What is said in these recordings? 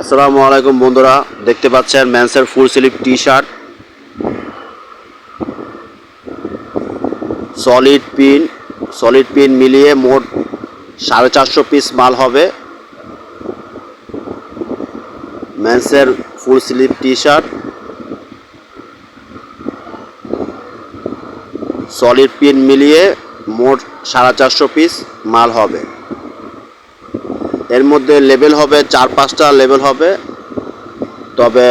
আসসালামু আলাইকুম বন্ধুরা, দেখতে পাচ্ছেন ম্যান্সের full sleeve T shirt solid pin solid pin মিলিয়ে মোট সাড়ে চারশো পিস মাল হবে। ম্যান্সের full sleeve T shirt solid pin মিলিয়ে মোট সাড়ে চারশো পিস মাল হবে। এর মধ্যে লেভেল হবে চার পাঁচটা লেভেল হবে। তবে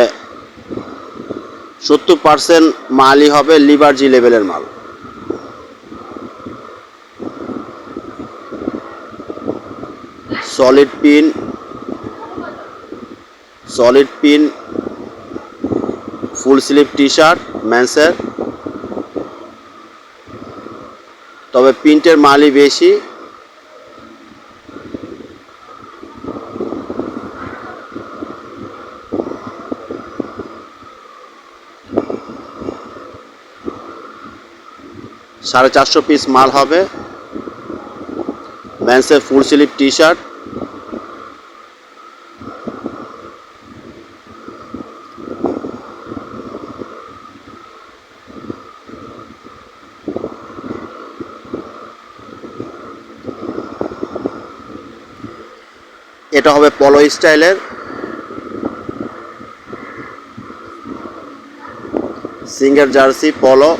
সত্তর পার্সেন্ট মালই হবে লিভারজি লেভেলের মাল। Solid pin solid pin full sleeve T shirt ম্যান্সের তবে প্রিন্টের মালই বেশি। সাড়ে চারশো পিস মাল হবে। ম্যান্সের ফুল স্লিভ টি শার্ট এটা হবে পলো স্টাইলের। সিঙ্গার জার্সি পলো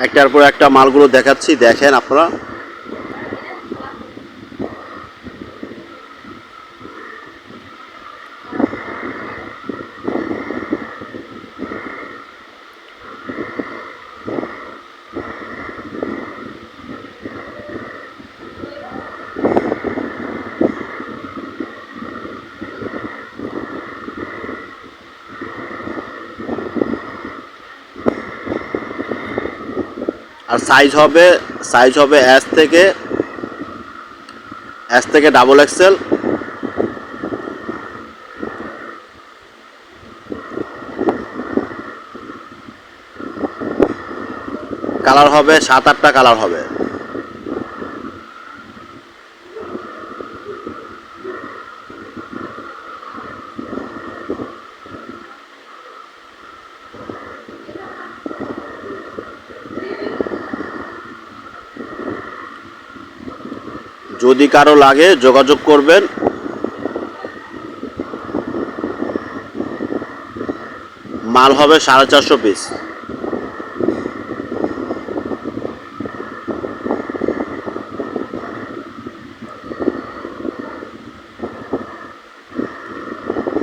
একটার পর একটা মালগুলো দেখাচ্ছি দেখেন আপনারা। আর সাইজ হবে সাইজ হবে এস থেকে এস থেকে ডাবল এক্সেল কালার হবে, সাত আটটা কালার হবে। যদি কারও লাগে, যোগাযোগ করবেন। মাল হবে সাড়ে চারশো piece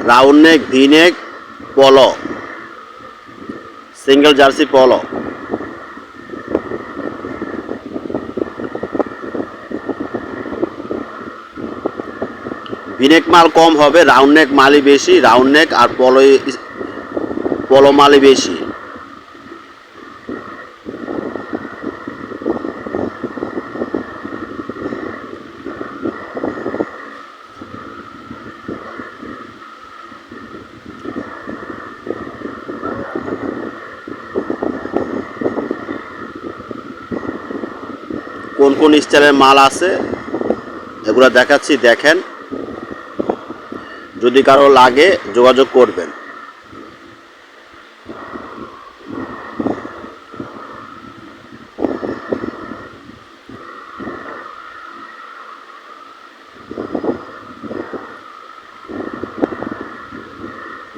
round neck, V neck, polo. Single jersey পলো। ভিনেক মাল কম হবে রাউন্ড নেক মালই বেশি রাউন্ড নেক আর পলো পলো মালই বেশি। কোন কোন স্টাইলের মাল আছে? এগুলো দেখাচ্ছি, দেখেন। যদি কারও লাগে, যোগাযোগ করবেন।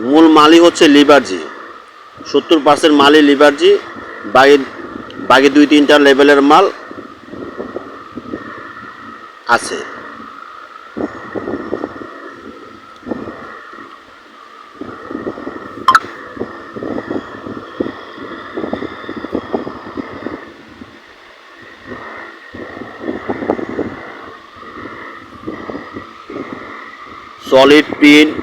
মূল মালই হচ্ছে লিভারজি সত্তর পার্সেন্ট মালই লিভারজি বাকি বাকি দুই তিনটা লেভেলের মাল আছে। সলিড প্রিন্ট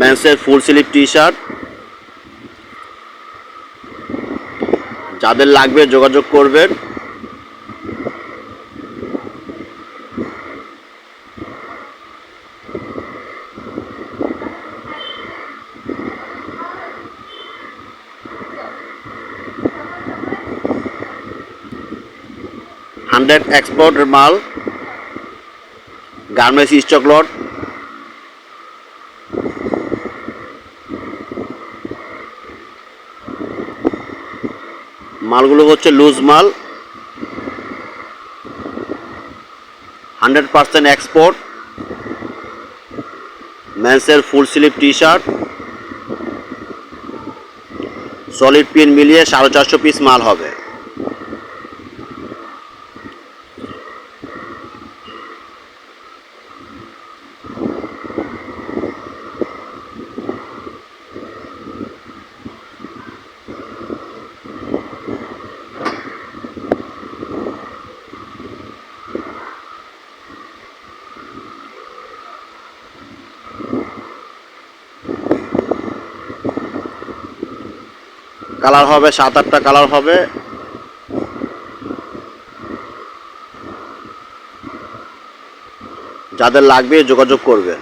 ম্যান্সের ফুল স্লিভ টি শার্ট যাদের লাগবে যোগাযোগ করবেন। হান্ড্রেড এক্সপোর্টের মাল। গার্মেন্টস স্টক লট মালগুলো হচ্ছে লুজ মাল। Hundred percent export ম্যান্সের full sleeve T shirt solid pin মিলিয়ে সাড়ে চারশো পিস মাল হবে। কালার হবে সাত আটটা কালার হবে। যাদের লাগবে যোগাযোগ করবে।